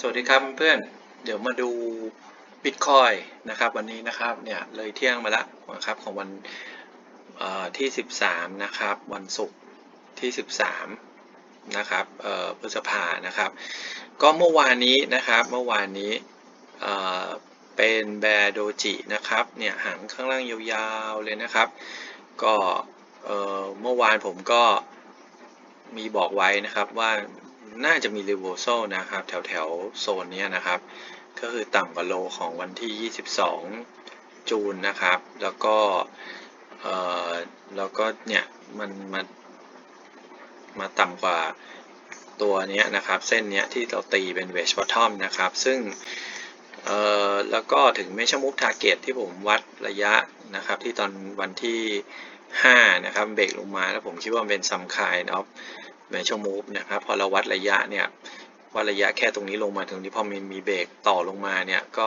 สวัสดีครับเพื่อนเดี๋ยวมาดูบิตคอยนะครับวันนี้นะครับเนี่ยเลยเที่ยงมาแล้วนะครับของวันเอ่อที่ 13 นะครับ วันศุกร์ที่ 13 นะครับพฤษภานะครับ ก็เมื่อวานนี้นะครับเมื่อวานนี้เป็นแบร์โดจินะครับเนี่ยหางข้างล่างยาวๆเลยนะครับ ก็เมื่อวานผมก็มีบอกไว้นะครับว่า น่าจะมี reversal นะครับ แถวแถวโซนนี้นะครับ ก็คือต่ำกว่าโลของวันที่ 22 จูนนะครับ แล้วก็เอ่อแล้วก็เนี่ยมันมามาต่ำกว่าตัวนี้นะครับ เส้นนี้ที่เราตีเป็น wedge bottom นะครับ ซึ่งเอ่อแล้วก็ถึง measure move target ที่ผมวัดระยะนะครับที่ตอนวันที่5นะครับเบรกลงมาแล้วผมคิดว่าเป็นซัมันเป็น some kind of measure move นะครับพอเราวัดระยะเนี่ยวัดระยะแค่ตรงนี้ลงมาตรงนี้พอมีมีเบรกต่อลงมาเนี่ยก็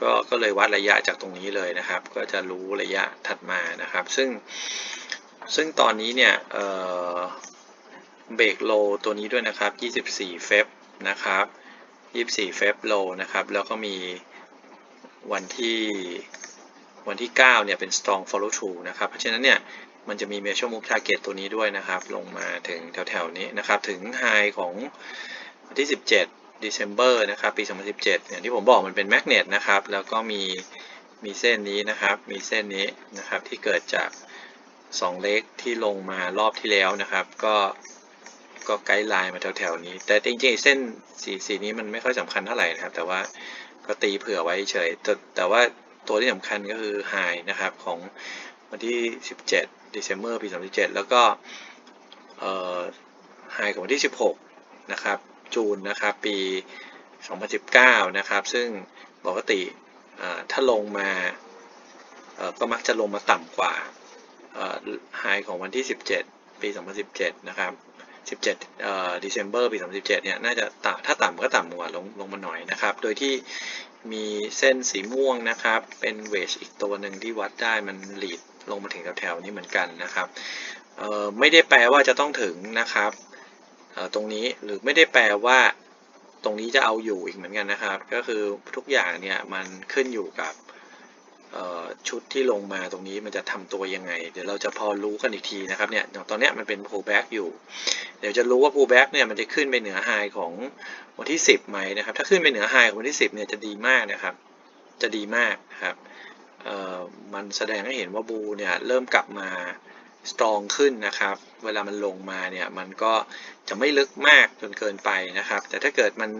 ก็ก็เลยวัดระยะจากตรงนี้เลยนะครับ ก็จะรู้ระยะถัดมานะครับ ซึ่งซึ่งตอนนี้เนี่ยเเบรกโลตัวนี้ด้วยนะครับ 24 เฟบนะครับ 24 เฟบโลนะครับ แล้วก็มีวันที่วันที่ 9 เนี่ยเป็น strong follow through นะครับ เพราะฉะนั้นเนี่ย มันจะมี measure move target ตัวนี้ด้วยนะครับ ลงมาถึงแถวๆนี้นะครับ ถึง high ของวันที่ 17 December นะครับ ปี 2017 อย่างที่ผมบอกมันเป็น magnet นะครับ แล้วก็มีมีเส้นนี้นะครับ มีเส้นนี้นะครับที่เกิดจาก 2 เล็กที่ลงมารอบที่แล้วนะครับ ก็ก็ไกด์ไลน์มาแถวๆนี้ แต่จริงๆเส้นสีสีนี้มันไม่ค่อยสำคัญเท่าไหร่นะครับ แต่ว่าก็ตีเผื่อไว้เฉย แต่แต่ว่าตัวที่สำคัญก็คือ high นะครับของวันที่ 17 December ปี2017แล้วก็เอ่อ high ของวันที่ 16 นะครับ จูนนะครับ ปี 2019 นะครับ ซึ่งปกติถ้าลงมาก็มักจะลงมาต่ำกว่าไฮของวันที่ 17 ปี 2017 นะครับ 17เอ่อ December ปี 2017 เนี่ย น่าจะต่ำถ้าต่ำก็ต่ำกว่าลงลงมาหน่อยนะครับ โดยที่มีเส้นสีม่วงนะครับ เป็นเวชอีกตัวหนึ่งที่วัดได้มันหลีด ลงมาถึงแถวๆนี้เหมือนกันนะครับไม่ได้แปลว่าจะต้องถึงนะครับตรงนี้หรือไม่ได้แปลว่าตรงนี้จะเอาอยู่อีกเหมือนกันนะครับ ก็คือทุกอย่างเนี่ยมันขึ้นอยู่กับชุดที่ลงมาตรงนี้มันจะทำตัวยังไง เดี๋ยวเราจะพอรู้กันอีกทีนะครับเนี่ยตอนเนี้ยมันเป็น pullback อยู่ เดี๋ยวจะรู้ว่า pullback เนี่ยมันจะขึ้นไปเหนือ high ของวันที่ 10ไหมนะครับ ถ้าขึ้นไปเหนือ high ของวันที่ 10เนี่ยจะดีมากนะครับ จะดีมากครับ มันแสดงให้เห็นว่าบูเนี่ยเริ่มกลับมา strong ขึ้นนะครับ เวลามันลงมาเนี่ยมันก็จะไม่ลึกมากจนเกินไปนะครับ แต่ถ้าเกิดมัน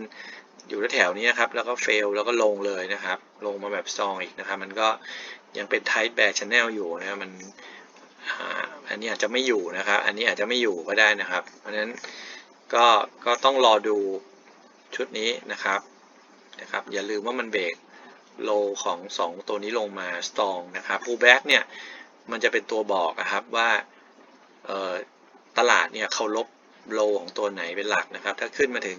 อยู่แถวๆนี้นะครับ แล้วก็ fail แล้วก็ลงเลยนะครับ ลงมาแบบ strong อีกนะครับ มันก็ยังเป็น tight bear channel อยู่นะครับมันอันนี้อาจจะไม่อยู่นะครับ อันนี้อาจจะไม่อยู่ก็ได้นะครับ เพราะฉะนั้นก็ก็ต้องรอดูชุดนี้นะครับนะครับ อย่าลืมว่ามันเบรก โลของ 2 ตัวนี้ลงมา strong นะครับ pullback เนี่ยมันจะเป็นตัวบอกนะครับว่าตลาดเนี่ยเคารพโลของตัวไหนเป็นหลักนะครับ ถ้าขึ้นมาถึง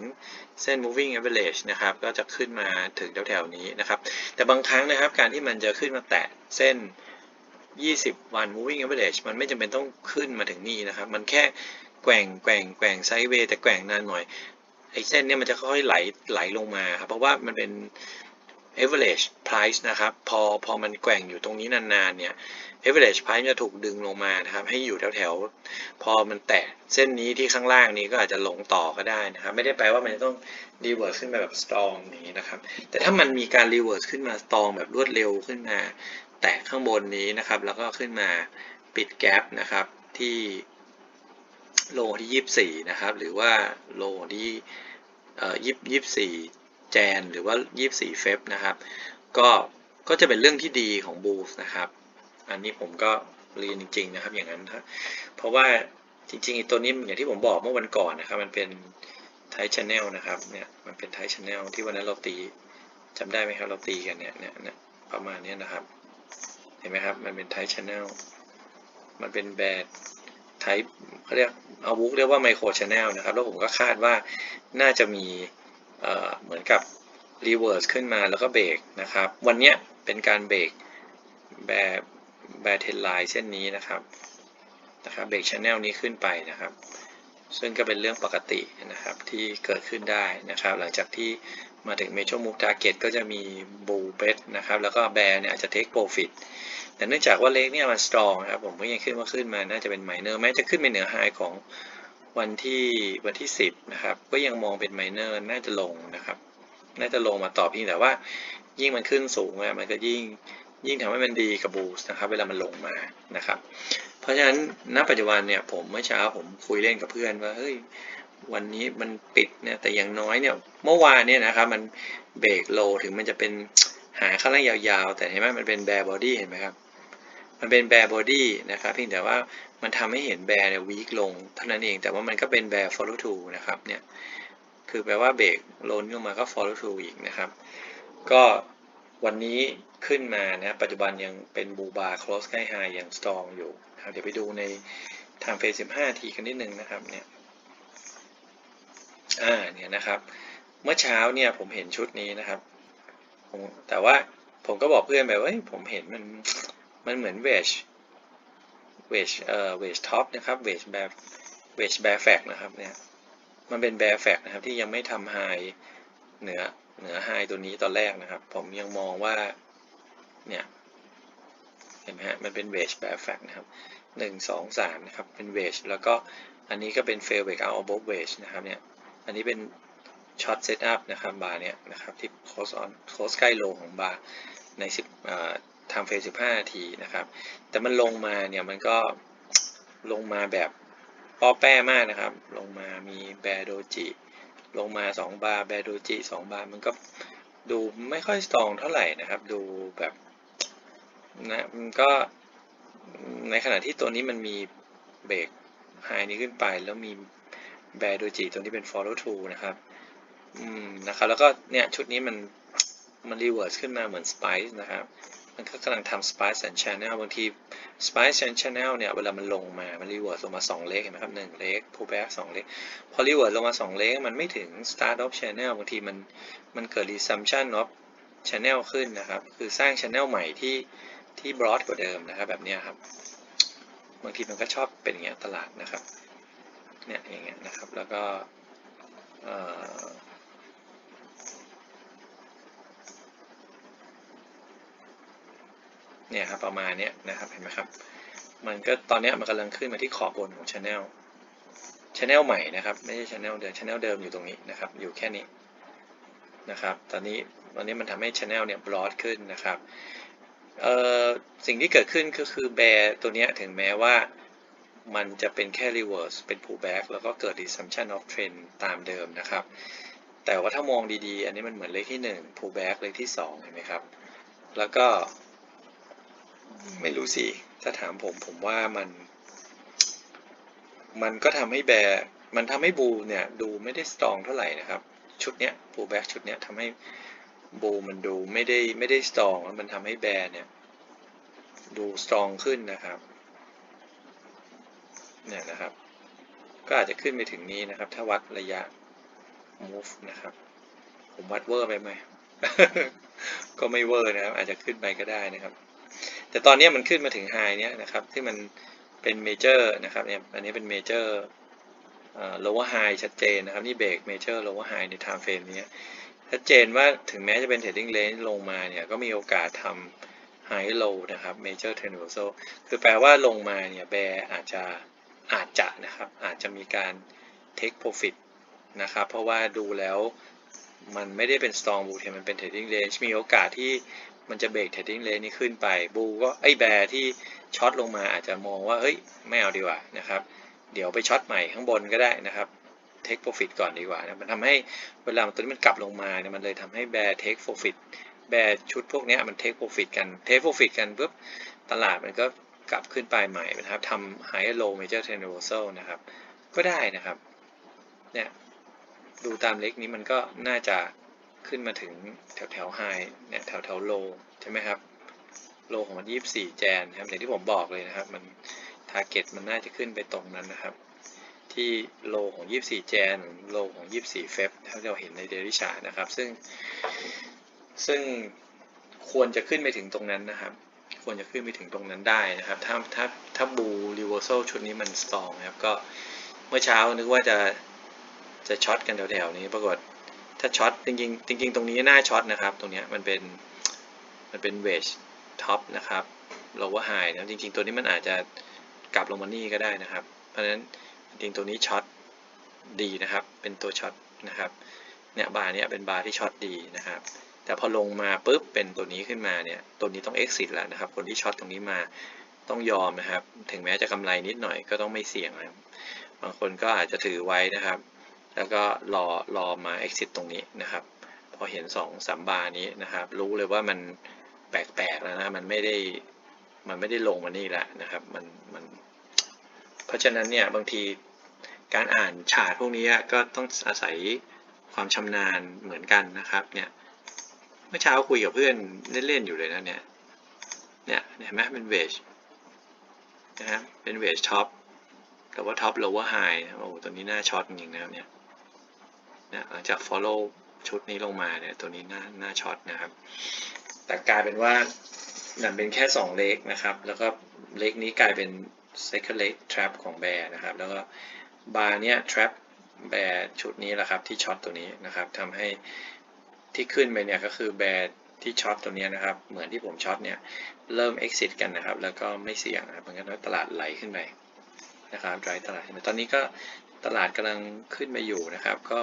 เส้น moving average นะครับ ก็จะขึ้นมาถึงแถวๆนี้นะครับ แต่บางครั้งนะครับการที่มันจะขึ้นมาแตะเส้น 20 วัน moving average มันไม่จำเป็นต้องขึ้นมาถึงนี่นะครับ มันแค่แกว่งแกว่งแกว่งไซด์เวย์แต่แกว่งนานหน่อยไอ้เส้นเนี้ยมันจะค่อยๆไหลไหลลงมาครับเพราะว่ามันเป็น average price นะครับ พอพอมันแกว่งอยู่ตรงนี้นานๆเนี่ย average price จะถูกดึงลงมานะครับ ให้อยู่แถวๆ พอมันแตะเส้นนี้ที่ข้างล่างนี้ก็อาจจะหลงต่อก็ได้นะครับ ไม่ได้แปลว่ามันจะต้อง reverse ขึ้นมาแบบ strong องนี้นะครับ แต่ถ้ามันมีการ reverse ขึ้นมา strong แบบรวดเร็วขึ้นมา แตะข้างบนนี้นะครับ แล้วก็ขึ้นมาปิดแกลบนะครับที่โลที่ 24 นะครับ หรือว่าโลที่เอ่อ24 แจนหรือว่า 24 เฟบนะครับ ก็ก็จะเป็นเรื่องที่ดีของบูสนะครับ อันนี้ผมก็เรียนจริง ๆ นะครับ อย่างนั้นเพราะว่าจริงๆตัวนี้อย่างที่ผมบอกเมื่อวันก่อนนะครับ มันเป็นไทชแนลนะครับเนี่ยมันเป็นไทชแนลที่วันนั้นเราตีจำได้ไหมครับเราตีกันเนี่ยเนี่ยประมาณนี้นะครับ เห็นไหมครับ มันเป็นไทป์ชแนลมันเป็นแบดไทป์เขาเรียกเอาบุ๊กเรียกว่าไมโครชแนลนะครับ แล้วผมก็คาดว่าน่าจะมี เหมือนกับรีเวิร์สขึ้นมาแล้วก็เบรกนะครับ วันนี้เป็นการเบรกแบแบเทนไลน์เส้นนี้นะครับนะครับเบรกชแนลนี้ขึ้นไปนะครับ ซึ่งก็เป็นเรื่องปกตินะครับที่เกิดขึ้นได้นะครับ หลังจากที่มาถึงเมโ r มู t า r เก็ตก็จะมีบูเบสนะครับ แล้วก็แบร์เนี่ยอาจจะเทคโปรฟิตแต่เนื่องจากว่าเล็กเนี่ยมันสตรองนะครับ ผมก็ยังคิดว่าขึ้นมาน่าจะเป็นไมเนอร์แม้จะขึ้นไปเหนือไฮของ วันที่วันที่ 10 นะครับ ก็ยังมองเป็นไมเนอร์น่าจะลงนะครับ น่าจะลงมาต่อเพียงแต่ว่า ยิ่งมันขึ้นสูงอะมันก็ยิ่งยิ่งทำให้มันดีกับบูสนะครับ เวลามันลงมานะครับ เพราะฉะนั้นณปัจจุบันเนี่ยผมเมื่อเช้าผมคุยเล่นกับเพื่อนว่าเฮ้ยวันนี้มันปิดเนี่ยแต่อย่างน้อยเนี่ยเมื่อวานเนี่ยนะครับมันเบรกโลถึงมันจะเป็นหาข้างล่างยาวๆ แต่เห็นไหมมันเป็นแบร์บอดี้เห็นไหมครับ มันเป็นแบร์บอดี้นะครับเพียงแต่ว่า มันทำให้เห็นแบร์เนี่ยวีคลงเท่านั้นเองแต่ว่ามันก็เป็นแบร์ follow through นะครับเนี่ยคือแปลว่าเบรกโลนลงมาก็ follow through อีกนะครับ ก็วันนี้ขึ้นมานะปัจจุบันยังเป็นบูบาร์ close ใกล้ high ยัง strong อยู่นะครับเดี๋ยวไปดูในทางเฟส15 ทีกันนิดนึงนะครับเนี่ยอ่าเนี่ยนะครับ เมื่อเช้าเนี่ยผมเห็นชุดนี้นะครับแต่ว่าผมก็บอกเพื่อนไปว่าผมเห็นมันมันเหมือนเวช เวชเอ่อเวชท็อปนะครับเวชแบบเวชแบร์แฟกนะครับเนี่ยมันเป็นแบร์แฟกนะครับที่ยังไม่ทำไฮเหนือเหนือไฮตัวนี้ตอนแรกนะครับ ผมยังมองว่าเนี่ยเห็นไหมฮะมันเป็นเวชแบร์แฟกนะครับหนึ่งสองสามนะครับเป็นเวชแล้วก็อันนี้ก็เป็นเฟลเบกเอาอบเวชนะครับเนี่ยอันนี้เป็นช็อตเซตอัพนะครับบาร์เนี่ยนะครับที่โคสออนโคสใกล้โลของบาร์ใน10อ่า ทำเฟส15 นาทีนะครับ แต่มันลงมาเนี่ยมันก็ลงมาแบบป้อแป้มากนะครับ ลงมามีแบโดจิลงมา 2 บาร์แบโดจิ2บาร์มันก็ดูไม่ค่อยสตรองเท่าไหร่นะครับ ดูแบบนะมันก็ในขณะที่ตัวนี้มันมีเบรกไฮนี้ขึ้นไป แล้วมีแบร์โดจิตัวนี้เป็น follow to นะครับอืมนะครับ แล้วก็เนี่ยชุดนี้มันมัน reverse ขึ้นมาเหมือน spice นะครับ มันก็กำลังทำ spice and channel บางที spice and channel เนี่ย เวลามันลงมา มัน reverse ลงมา 2 เลขเห็นไหมครับ1เลข pullback 2เลข พอ reverse ลงมา 2 เลข มันไม่ถึง start of channel บางทีมัน มันเกิด resumption of channel ขึ้นนะครับ คือสร้าง channel ใหม่ที่ ที่ broad กว่าเดิมนะครับ แบบนี้ครับ บางทีมันก็ชอบเป็นอย่างเงี้ยตลาดนะครับ เนี่ยอย่างเงี้ยนะครับ แล้วก็ เนี่ยครับประมาณเนี้ยนะครับเห็นไหมครับ มันก็ตอนนี้มันกำลังขึ้นมาที่ขอบบนของ Channel Channel ใหม่นะครับ ไม่ใช่ Channel เดิม Channel เดิมอยู่ตรงนี้นะครับ อยู่แค่นี้นะครับ ตอนนี้ตอนนี้มันทำให้ Channel เนี่ย broad ขึ้นนะครับเอ่อสิ่งที่เกิดขึ้นก็คือแบร์ตัวนี้ถึงแม้ว่ามันจะเป็นแค่ reverse เป็น pullback แล้วก็เกิด resumption of trend ตามเดิมนะครับ แต่ว่าถ้ามองดีๆ อันนี้มันเหมือนเลขที่ 1 pullback เลขที่2เห็นไหมครับ แล้วก็ ไม่รู้สิถ้าถามผมผมว่ามัน มันก็ทำให้แบร์มันทำให้บูเนี่ยดูไม่ได้สตรองเท่าไหร่นะครับ ชุดเนี้ย pullback ชุดเนี้ยทำให้บูมันดูไม่ได้ไม่ได้สตรองแล้วมันทำให้แบร์เนี่ยดูสตรองขึ้นนะครับเนี่ยนะครับ ก็อาจจะขึ้นไปถึงนี้นะครับ ถ้าวัดระยะ move นะครับ ผมวัดเวอร์ไปไหม ก็ไม่เวอร์นะครับ อาจจะขึ้นไปก็ได้นะครับ แต่ตอนนี้มันขึ้นมาถึงไฮเนี้ยนะครับที่มันเป็นเมเจอร์นะครับเนี่ยอันนี้เป็นเมเจอร์ lower high ชัดเจนนะครับ นี่เบรกเมเจอร์ lower high ใน time frame นี้ชัดเจนว่าถึงแม้จะเป็น trading range ลงมาเนี่ยก็มีโอกาสทำ high low นะครับ major trend reversal คือแปลว่าลงมาเนี่ยแบร์อาจจะอาจจะนะครับอาจจะมีการ take profit นะครับเพราะว่าดูแล้วมันไม่ได้เป็น strong bull trend มันเป็น trading range มีโอกาสที่ มันจะเบรก trading range นี้ขึ้นไปบูก็ไอ้แบร์ที่ช็อตลงมาอาจจะมองว่าเฮ้ยไม่เอาดีกว่านะครับ เดี๋ยวไปช็อตใหม่ข้างบนก็ได้นะครับ take profit ก่อนดีกว่านะมันทำให้เวลาตัวนี้มันกลับลงมาเนี่ยมันเลยทำให้แบร์ take profit แบร์ชุดพวกนี้มัน take profit กัน take profit กันปุ๊บตลาดมันก็กลับขึ้นไปใหม่นะครับทำ high low major trend reversal นะครับ ก็ได้นะครับเนี่ยดูตามเล็กนี้มันก็น่าจะ ขึ้นมาถึงแถวแถวไฮเนี่ยแถวแถวโลใช่ไหมครับ โลของมัน 24 แจนครับอย่างที่ผมบอกเลยนะครับ มันทาร์เก็ตมันน่าจะขึ้นไปตรงนั้นนะครับ ที่โลของ 24 แจนโลของ 24 เฟบถ้าเราเห็นในเดลิชานะครับ ซึ่ง ซึ่งควรจะขึ้นไปถึงตรงนั้นนะครับ ควรจะขึ้นไปถึงตรงนั้นได้นะครับ ถ้าถ้าถ้าบูรีเวอร์โซลชุดนี้มันสตองนะครับก็เมื่อเช้านึกว่าจะจะช็อตกันแถวๆนี้ปรากฏ ถ้าช็อตจริงๆจริงๆ ตรงนี้น่าช็อตนะครับ ตรงนี้มันเป็นมันเป็นเวจท็อปนะครับเราว่าไฮนะจริงๆ ตัวนี้มันอาจจะกลับลงมานี่ก็ได้นะครับ เพราะฉะนั้นจริงๆตัวนี้ช็อตดีนะครับ เป็นตัวช็อตนะครับเนี่ยบาร์เนี้ยเป็นบาร์ที่ช็อตดีนะครับ แต่พอลงมาปุ๊บเป็นตัวนี้ขึ้นมาเนี่ยตัวนี้ต้อง exit แล้วนะครับ คนที่ช็อตตรงนี้มาต้องยอมนะครับ ถึงแม้จะกำไรนิดหน่อยก็ต้องไม่เสี่ยงนะบางคนก็อาจจะถือไว้นะครับ แล้วก็รอรอมา exit ตรงนี้นะครับ พอเห็น2อสามบาร์นี้นะครับ รู้เลยว่ามันแปลกๆแล้วนะมันไม่ได้มันไม่ได้ลงมานี่แหละนะครับมันมันเพราะฉะนั้นเนี่ยบางทีการอ่านฉาดพวกนี้ก็ต้องอาศัยความชำนาญเหมือนกันนะครับเนี่ยเมื่อเช้าคุยกับเพื่อนเล่นๆอยู่เลยนะเนี่ยเนี่ยเห็นไหมเป็นเวจนะครับเป็นเวจท็อปแต่ว่าท็อป lower high โอ้ตัวนี้น่าช็อตจริงๆนะครับเนี่ย นี่ยหลังจาก follow ชุดนี้ลงมาเนี่ยตัวนี้น่าน่าช็อตนะครับ แต่กลายเป็นว่านั่นเป็นแค่ 2 เลกนะครับ แล้วก็เลกนี้กลายเป็น second leg trap ของแบร์นะครับ แล้วก็บาร์เนี่ย trap แบร์ชุดนี้แหละครับที่ช็อตตัวนี้นะครับทำให้ที่ขึ้นไปเนี่ยก็คือแบร์ที่ช็อตตัวนี้นะครับ เหมือนที่ผมช็อตเนี่ยเริ่ม exit กันนะครับ แล้วก็ไม่เสี่ยงนะครับมันก็ตลาดไหลขึ้นไปนะครับไดรตลาดตอนนี้ก็ตลาดกำลังขึ้นมาอยู่นะครับ ก็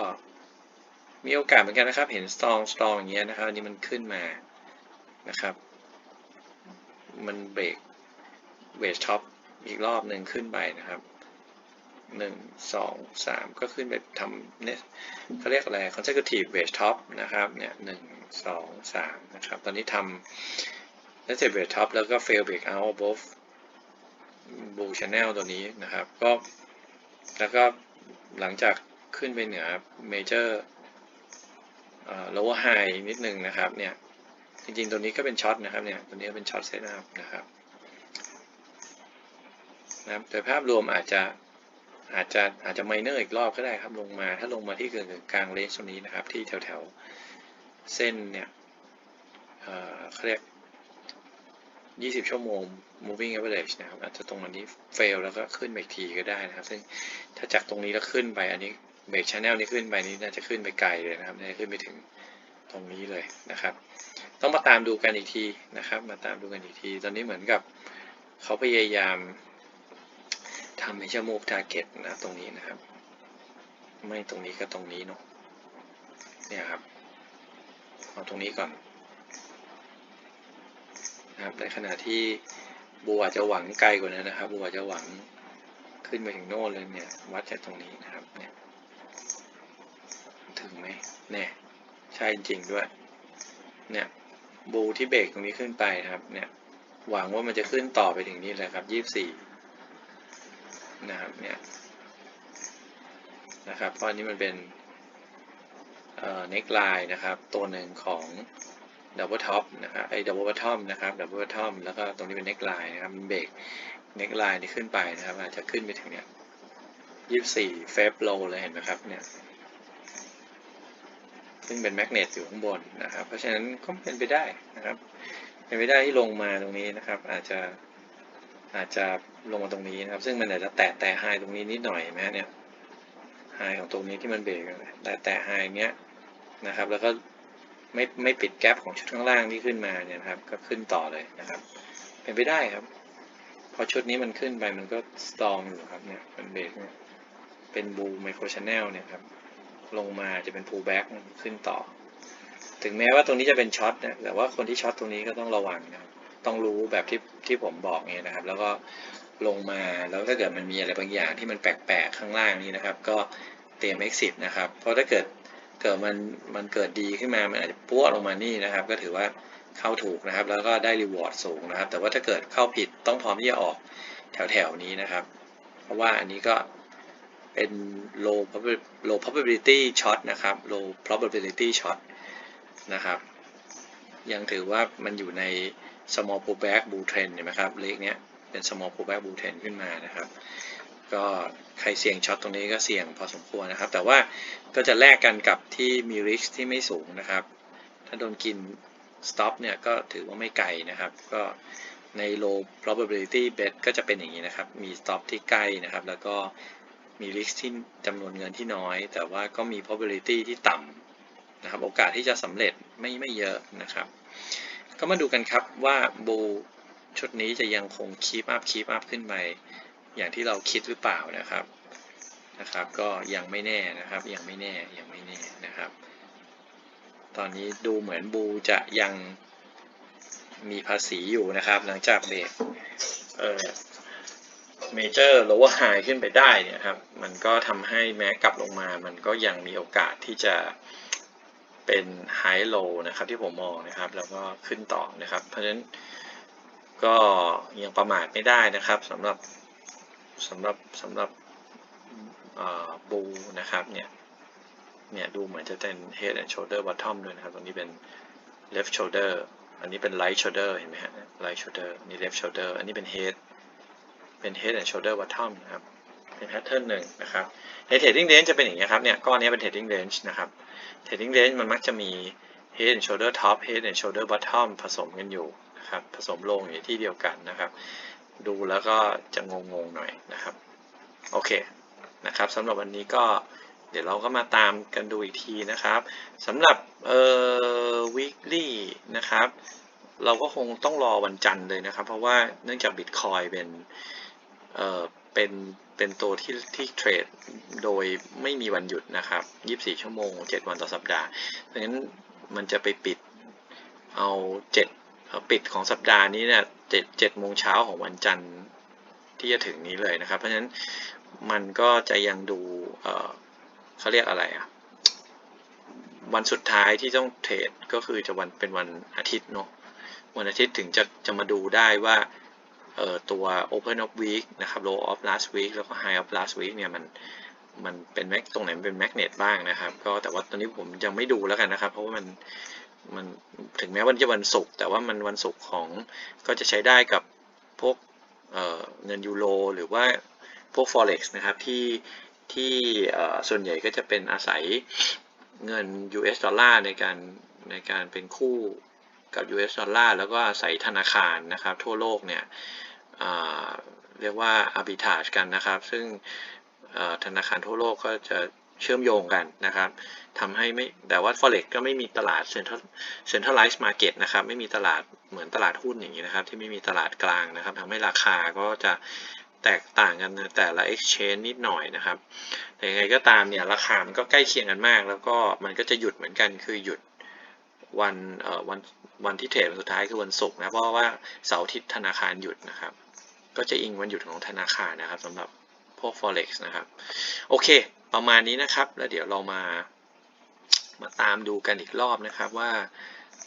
มีโอกาสเหมือนกันนะครับ เห็น strong strong อย่างเงี้ยนะครับอันนี้มันขึ้นมานะครับ มันเบรกเวทท็อปอีกรอบหนึ่งขึ้นไปนะครับหนึ่งสองสามก็ขึ้นไปทำเนี่ยเขาเรียกอะไร consecutive wedge top นะครับเนี่ยหนึ่งสองสามนะครับ ตอนนี้ทำ consecutive wedge top แล้วก็ fail break out above bull channel ตัวนี้นะครับ ก็แล้วก็หลังจากขึ้นไปเหนือ major lower high นิดนึงนะครับเนี่ยจริงๆตัวนี้ก็เป็นช็อตนะครับเนี่ยตัวนี้เป็นช็อตเซตอัพนะครับนะครับโดยภาพรวมอาจจะอาจจะอาจจะไมเนอร์อีกรอบก็ได้ครับลงมาถ้าลงมาที่เกินกลางเลนส์ตรงนี้นะครับ ที่แถวแถวเส้นเนี่ยเขาเรียก 20 ชั่วโมง moving average นะครับอาจจะตรงอันนี้ fail แล้วก็ขึ้นไปอีกทีก็ได้นะครับ ซึ่งถ้าจากตรงนี้แล้วขึ้นไปอันนี้ เบรกชแนลนี้ขึ้นไปนี้น่าจะขึ้นไปไกลเลยนะครับน่าจะขึ้นไปถึงตรงนี้เลยนะครับ ต้องมาตามดูกันอีกทีนะครับ มาตามดูกันอีกที ตอนนี้เหมือนกับเขาพยายามทำให้ชั่วโมง target นะตรงนี้นะครับ ไม่ตรงนี้ก็ตรงนี้เนาะเนี่ยครับเอาตรงนี้ก่อนนะครับในขณะที่บัวจะหวังไกลกว่านั้นนะครับ บัวจะหวังขึ้นไปถึงโน่นเลยเนี่ยวัดจากตรงนี้นะครับเนี่ย ถึงไหมเนี่ย ใช่จริงด้วย เนี่ย บูที่เบรกตรงนี้ขึ้นไปนะครับ เนี่ย หวังว่ามันจะขึ้นต่อไปถึงนี่เลยครับยี่สี่นะครับเนี่ยนะครับเพราะนี้มันเป็นเอ่อเน็กไลน์นะครับ ตัวหนึ่งของดับเบิลท็อปนะครับไอ้ดับเบิลบอททอมนะครับดับเบิลบอททอมแล้วก็ตรงนี้เป็นเน็กไลน์นะครับมันเบรกเน็กไลน์ที่ขึ้นไปนะครับ อาจจะขึ้นไปถึงเนี่ยยี่สี่เฟบโลเลยเห็นไหมครับเนี่ย ซึ่งเป็นแมกเนตอยู่ข้างบนนะครับ เพราะฉะนั้นก็เป็นไปได้นะครับ เป็นไปได้ที่ลงมาตรงนี้นะครับ อาจจะอาจจะลงมาตรงนี้นะครับ ซึ่งมันอาจจะแตะแตะไฮตรงนี้นิดหน่อยไหมเนี่ยไฮของตรงนี้ที่มันเบรกแต่แตะไฮเนี้ยนะครับ แล้วก็ไม่ไม่ปิดแกลบของชุดข้างล่างที่ขึ้นมาเนี่ยนะครับ ก็ขึ้นต่อเลยนะครับ เป็นไปได้ครับ พอชุดนี้มันขึ้นไปมันก็สตองอยู่ครับเนี่ยมันเบรกเนี่ยเป็นบูไมโครชแนลเนี่ยครับ ลงมาจะเป็นพูลแบ็กขึ้นต่อ ถึงแม้ว่าตรงนี้จะเป็นช็อตนะแต่ว่าคนที่ช็อตตรงนี้ก็ต้องระวังนะครับต้องรู้แบบที่ที่ผมบอกเนี่ยนะครับ แล้วก็ลงมาแล้วถ้าเกิดมันมีอะไรบางอย่างที่มันแปลกๆข้างล่างนี้นะครับ ก็เตรียม exit นะครับ เพราะถ้าเกิดเกิดมันมันเกิดดีขึ้นมา มันอาจจะปั้วลงมานี่นะครับ ก็ถือว่าเข้าถูกนะครับ แล้วก็ได้ reward สูงนะครับ แต่ว่าถ้าเกิดเข้าผิดต้องพร้อมที่จะออกแถวๆนี้นะครับ เพราะว่าอันนี้ก็ เป็น low low probability shot นะครับ low probability shot นะครับ ยังถือว่ามันอยู่ใน small pullback bull trend เห็นไหมครับ เลขเนี้ยเป็น small pullback bull trend ขึ้นมานะครับ ก็ใครเสี่ยงช็อตตรงนี้ก็เสี่ยงพอสมควรนะครับ แต่ว่าก็จะแลกกันกับที่มี risk ที่ไม่สูงนะครับ ถ้าโดนกิน stop เนี่ยก็ถือว่าไม่ไกลนะครับ ก็ใน low probability bet ก็จะเป็นอย่างนี้นะครับ มี stop ที่ใกล้นะครับ แล้วก็ มี risk ที่จำนวนเงินที่น้อย แต่ว่าก็มี probability ที่ต่ำนะครับ โอกาสที่จะสำเร็จไม่ไม่เยอะนะครับ ก็มาดูกันครับว่าบูชุดนี้จะยังคง keep up keep up ขึ้นไปอย่างที่เราคิดหรือเปล่านะครับนะครับ ก็ยังไม่แน่นะครับ ยังไม่แน่ยังไม่แน่นะครับ ตอนนี้ดูเหมือนบูจะยังมีภาษีอยู่นะครับ หลังจากเบรกเออ เมเจอร์โลว์ไฮขึ้นไปได้เนี่ยครับ มันก็ทำให้แม้กลับลงมา มันก็ยังมีโอกาสที่จะเป็นไฮโลนะครับที่ผมมองนะครับ แล้วก็ขึ้นต่อนะครับ เพราะฉะนั้นก็ยังประมาทไม่ได้นะครับสำหรับสำหรับสำหรับบูนะครับเนี่ยเนี่ยดูเหมือนจะเป็น head and shoulder bottom ด้วยนะครับ ตรงนี้เป็น left shoulder อันนี้เป็น right shoulder เห็นไหมฮะ right shoulder นนี้ left shoulder อันนี้เป็น head เป็น head and shoulder bottom นะครับ เป็นแพทเทิร์นหนึ่งนะครับ ใน trading range จะเป็นอย่างนี้ครับ เนี่ย ก้อนนี้เป็น trading range นะครับ trading range มันมักจะมี head and shoulder top head and shoulder bottom ผสมกันอยู่นะครับ ผสมลงอยู่ที่เดียวกันนะครับ ดูแล้วก็จะงงๆหน่อยนะครับ โอเค นะครับสำหรับวันนี้ก็เดี๋ยวเราก็มาตามกันดูอีกทีนะครับสำหรับเอ่อ weekly นะครับ เราก็คงต้องรอวันจันทร์เลยนะครับ เพราะว่าเนื่องจาก Bitcoin เป็น เอ่อเป็นเป็นตัวที่ที่เทรดโดยไม่มีวันหยุดนะครับ 24 ชั่วโมง 7 วันต่อสัปดาห์เพราะฉะนั้นมันจะไปปิดเอา7เอ่อปิดของสัปดาห์นี้เนี่ย7 7โมงเช้าของวันจันทร์ที่จะถึงนี้เลยนะครับ เพราะฉะนั้นมันก็จะยังดูเเขาเรียกอะไรอะวันสุดท้ายที่ต้องเทรดก็คือจะวันเป็นวันอาทิตย์เนาะวันอาทิตย์ถึงจะจะมาดูได้ว่า ตัว Open of Week นะครับ Low of last week แล้วก็ High of last week เนี่ยมันมันเป็นแม็กตรงไหนเป็นแมกเนตบ้างนะครับ ก็แต่ว่าตอนนี้ผมยังไม่ดูแล้วกันนะครับ เพราะว่ามันมันถึงแม้วันจะวันศุกร์แต่ว่ามันวันศุกร์ของก็จะใช้ได้กับพวกเเงินยูโรหรือว่าพวก forex นะครับที่ที่ส่วนใหญ่ก็จะเป็นอาศัยเงิน US ดอลลาร์ในการในการเป็นคู่ กับ US ดอลลาร์แล้วก็อาศัยธนาคารนะครับ ทั่วโลกเนี่ยเรียกว่า arbitrage กันนะครับ ซึ่งธนาคารทั่วโลกก็จะเชื่อมโยงกันนะครับทำให้ไม่แต่ว่า forex ก็ไม่มีตลาด central centralized market นะครับ ไม่มีตลาดเหมือนตลาดหุ้นอย่างนี้นะครับ ที่ไม่มีตลาดกลางนะครับทำให้ราคาก็จะแตกต่างกันในแต่ละ exchange นิดหน่อยนะครับแต่ยังไงก็ตามเนี่ยราคามันก็ใกล้เคียงกันมาก แล้วก็มันก็จะหยุดเหมือนกันคือหยุด วันเอ่อวันวันที่เทรดสุดท้ายคือวันศุกร์นะเพราะว่าเสาร์อาทิตย์ธนาคารหยุดนะครับ ก็จะอิงวันหยุดของธนาคารนะครับสำหรับพวก forex นะครับ โอเค ประมาณนี้นะครับ แล้วเดี๋ยวเรามามาตามดูกันอีกรอบนะครับว่า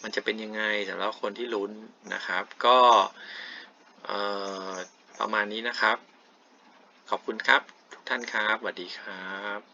มันจะเป็นยังไงสำหรับคนที่ลุ้นนะครับ ก็เอ่อประมาณนี้นะครับ ขอบคุณครับ ทุกท่านครับสวัสดีครับ